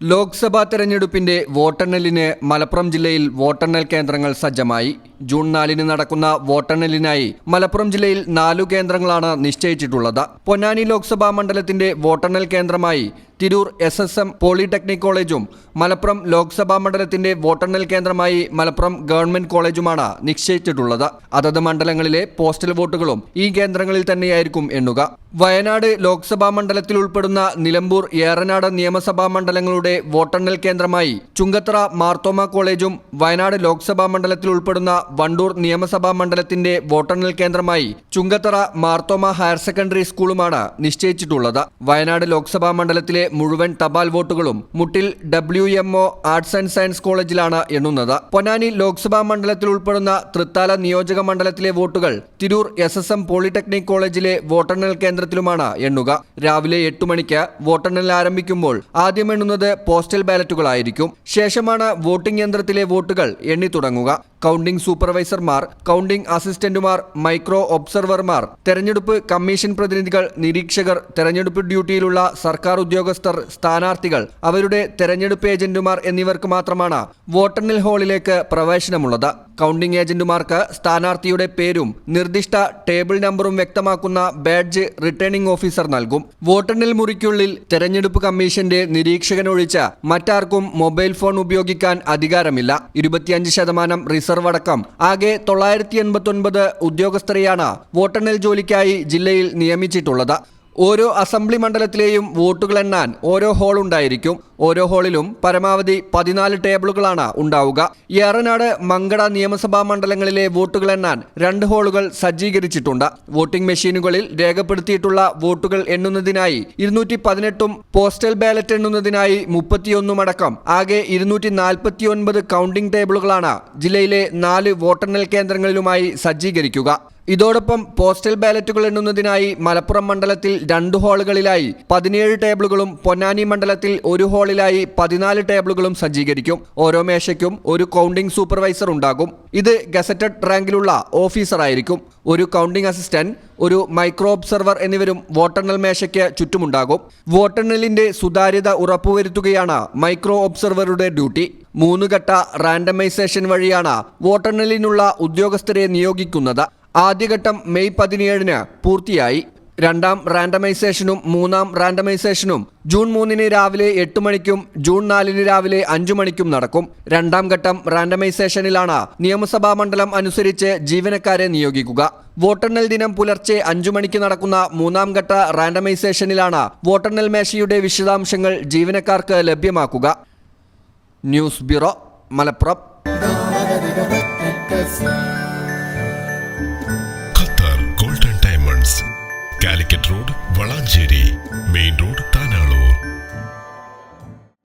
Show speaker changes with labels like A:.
A: ലോക്സഭാ തെരഞ്ഞെടുപ്പിന്റെ വോട്ടെണ്ണലിന് മലപ്പുറം ജില്ലയിൽ വോട്ടെണ്ണൽ കേന്ദ്രങ്ങൾ സജ്ജമായി. ജൂൺ നാലിന് നടക്കുന്ന വോട്ടെണ്ണലിനായി മലപ്പുറം ജില്ലയിൽ നാലു കേന്ദ്രങ്ങളാണ് നിശ്ചയിച്ചിട്ടുള്ളത്. പൊന്നാനി ലോക്സഭാ മണ്ഡലത്തിന്റെ വോട്ടെണ്ണൽ കേന്ദ്രമായി Tirur S S M polytechnic കോളേജും മലപ്പുറം ലോക്സഭാ മണ്ഡലത്തിന്റെ വോട്ടെണ്ണൽ കേന്ദ്രമായി മലപ്പുറം ഗവൺമെന്റ് കോളേജുമാണ് നിശ്ചയിച്ചിട്ടുള്ളത്. അതത് മണ്ഡലങ്ങളിലെ പോസ്റ്റൽ വോട്ടുകളും ഈ കേന്ദ്രങ്ങളിൽ തന്നെയായിരിക്കും എണ്ണുക. വയനാട് ലോക്സഭാ മണ്ഡലത്തിൽ ഉൾപ്പെടുന്ന നിലമ്പൂർ ഏറനാട് നിയമസഭാ മണ്ഡലങ്ങളുടെ വോട്ടെണ്ണൽ കേന്ദ്രമായി ചുങ്കത്തറ മാർത്തോമ കോളേജും വയനാട് ലോക്സഭാ മണ്ഡലത്തിൽ ഉൾപ്പെടുന്ന വണ്ടൂർ നിയമസഭാ മണ്ഡലത്തിന്റെ വോട്ടെണ്ണൽ കേന്ദ്രമായി ചുങ്കത്തറ മാർത്തോമ ഹയർ സെക്കൻഡറി സ്കൂളുമാണ് നിശ്ചയിച്ചിട്ടുള്ളത്. വയനാട് ലോക്സഭാ മണ്ഡലത്തിലെ മുഴുവൻ തപാൽ വോട്ടുകളും മുട്ടിൽ W M O arts and science കോളേജിലാണ് എണ്ണുന്നത്. പൊന്നാനി ലോക്സഭാ മണ്ഡലത്തിൽ ഉൾപ്പെടുന്ന തൃത്താല നിയോജക മണ്ഡലത്തിലെ വോട്ടുകൾ Tirur S S M polytechnic കോളേജിലെ വോട്ടെണ്ണൽ കേന്ദ്രത്തിലുമാണ് എണ്ണുക. രാവിലെ എട്ട് മണിക്ക് വോട്ടെണ്ണൽ ആരംഭിക്കുമ്പോൾ ആദ്യം എണ്ണുന്നത് പോസ്റ്റൽ ബാലറ്റുകളായിരിക്കും. ശേഷമാണ് വോട്ടിംഗ് യന്ത്രത്തിലെ വോട്ടുകൾ എണ്ണി തുടങ്ങുക. കൗണ്ടിംഗ് സൂപ്പർവൈസർമാർ കൗണ്ടിംഗ് അസിസ്റ്റന്റുമാർ മൈക്രോ ഒബ്സർവർമാർ തെരഞ്ഞെടുപ്പ് കമ്മീഷൻ പ്രതിനിധികൾ നിരീക്ഷകർ തെരഞ്ഞെടുപ്പ് ഡ്യൂട്ടിയിലുള്ള സർക്കാർ ഉദ്യോഗസ്ഥർ സ്ഥാനാർത്ഥികൾ അവരുടെ തെരഞ്ഞെടുപ്പ് ഏജന്റുമാർ എന്നിവർക്ക് മാത്രമാണ് വോട്ടെണ്ണൽ ഹാളിലേക്ക് പ്രവേശനമുള്ളത്. കൗണ്ടിംഗ് ഏജന്റുമാർക്ക് സ്ഥാനാർത്ഥിയുടെ പേരും നിർദ്ദിഷ്ട ടേബിൾ നമ്പറും വ്യക്തമാക്കുന്ന ബാഡ്ജ് റിട്ടേണിംഗ് ഓഫീസർ നൽകും. വോട്ടെണ്ണൽ മുറിക്കുള്ളിൽ തെരഞ്ഞെടുപ്പ് കമ്മീഷന്റെ നിരീക്ഷകനൊഴിച്ച മറ്റാർക്കും മൊബൈൽ ഫോൺ ഉപയോഗിക്കാൻ അധികാരമില്ല. ഇരുപത്തിയഞ്ച് ശതമാനം റിസർവ് അടക്കം. ആകെ തൊള്ളായിരത്തി എൺപത്തൊൻപത് ഉദ്യോഗസ്ഥരെയാണ് വോട്ടെണ്ണൽ ജോലിക്കായി ജില്ലയിൽ നിയമിച്ചിട്ടുള്ളത്. ഓരോ അസംബ്ലി മണ്ഡലത്തിലെയും വോട്ടുകൾ എണ്ണാൻ ഓരോ ഹോൾ ഉണ്ടായിരിക്കും. ഓരോ ഹാളിലും പരമാവധി പതിനാല് ടേബിളുകളാണ് ഉണ്ടാവുക. ഏറനാട് മങ്കട നിയമസഭാ മണ്ഡലങ്ങളിലെ വോട്ടുകൾ എണ്ണാൻ രണ്ട് ഹാളുകൾ സജ്ജീകരിച്ചിട്ടുണ്ട്. വോട്ടിംഗ് മെഷീനുകളിൽ രേഖപ്പെടുത്തിയിട്ടുള്ള വോട്ടുകൾ എണ്ണുന്നതിനായി ഇരുന്നൂറ്റി പതിനെട്ടും പോസ്റ്റൽ ബാലറ്റ് എണ്ണുന്നതിനായി മുപ്പത്തിയൊന്നും അടക്കം ആകെ ഇരുന്നൂറ്റി നാൽപ്പത്തിയൊൻപത് കൗണ്ടിംഗ് ടേബിളുകളാണ് ജില്ലയിലെ നാല് വോട്ടെണ്ണൽ കേന്ദ്രങ്ങളിലുമായി സജ്ജീകരിക്കുക. ഇതോടൊപ്പം പോസ്റ്റൽ ബാലറ്റുകൾ എണ്ണുന്നതിനായി മലപ്പുറം മണ്ഡലത്തിൽ രണ്ട് ഹാളുകളിലായി പതിനേഴ് ടേബിളുകളും പൊന്നാനി മണ്ഡലത്തിൽ ഒരു ഹാളിലായി പതിനാല് ടേബിളുകളും സജ്ജീകരിക്കും. ഓരോ മേശയ്ക്കും ഒരു കൗണ്ടിംഗ് സൂപ്പർവൈസർ ഉണ്ടാകും. ഇത് ഗസറ്റഡ് റാങ്കിലുള്ള ഓഫീസറായിരിക്കും ഒരു കൗണ്ടിംഗ് അസിസ്റ്റന്റ് ഒരു മൈക്രോ ഒബ്സർവർ എന്നിവരും വോട്ടെണ്ണൽ മേശയ്ക്ക് ചുറ്റുമുണ്ടാകും. വോട്ടെണ്ണലിന്റെ സുതാര്യത ഉറപ്പുവരുത്തുകയാണ് മൈക്രോ ഒബ്സർവറുടെ ഡ്യൂട്ടി. മൂന്ന് ഘട്ട റാൻഡമൈസേഷൻ വഴിയാണ് വോട്ടെണ്ണലിനുള്ള ഉദ്യോഗസ്ഥരെ നിയോഗിക്കുന്നത്. ആദ്യഘട്ടം മെയ് പതിനേഴിന് പൂർത്തിയായി. രണ്ടാം റാൻഡമൈസേഷനും മൂന്നാം റാൻഡമൈസേഷനും ജൂൺ മൂന്നിന് രാവിലെ എട്ട് മണിക്കും ജൂൺ നാലിന് രാവിലെ അഞ്ചു മണിക്കും നടക്കും. രണ്ടാം ഘട്ടം റാൻഡമൈസേഷനിലാണ് നിയമസഭാ മണ്ഡലം അനുസരിച്ച് ജീവനക്കാരെ നിയോഗിക്കുക. വോട്ടെണ്ണൽ ദിനം പുലർച്ചെ അഞ്ചു മണിക്ക് നടക്കുന്ന മൂന്നാം ഘട്ട റാൻഡമൈസേഷനിലാണ് വോട്ടെണ്ണൽ മേശയുടെ വിശദാംശങ്ങൾ ജീവനക്കാർക്ക് ലഭ്യമാക്കുക. News bureau Malappuram.
B: Manjeri main road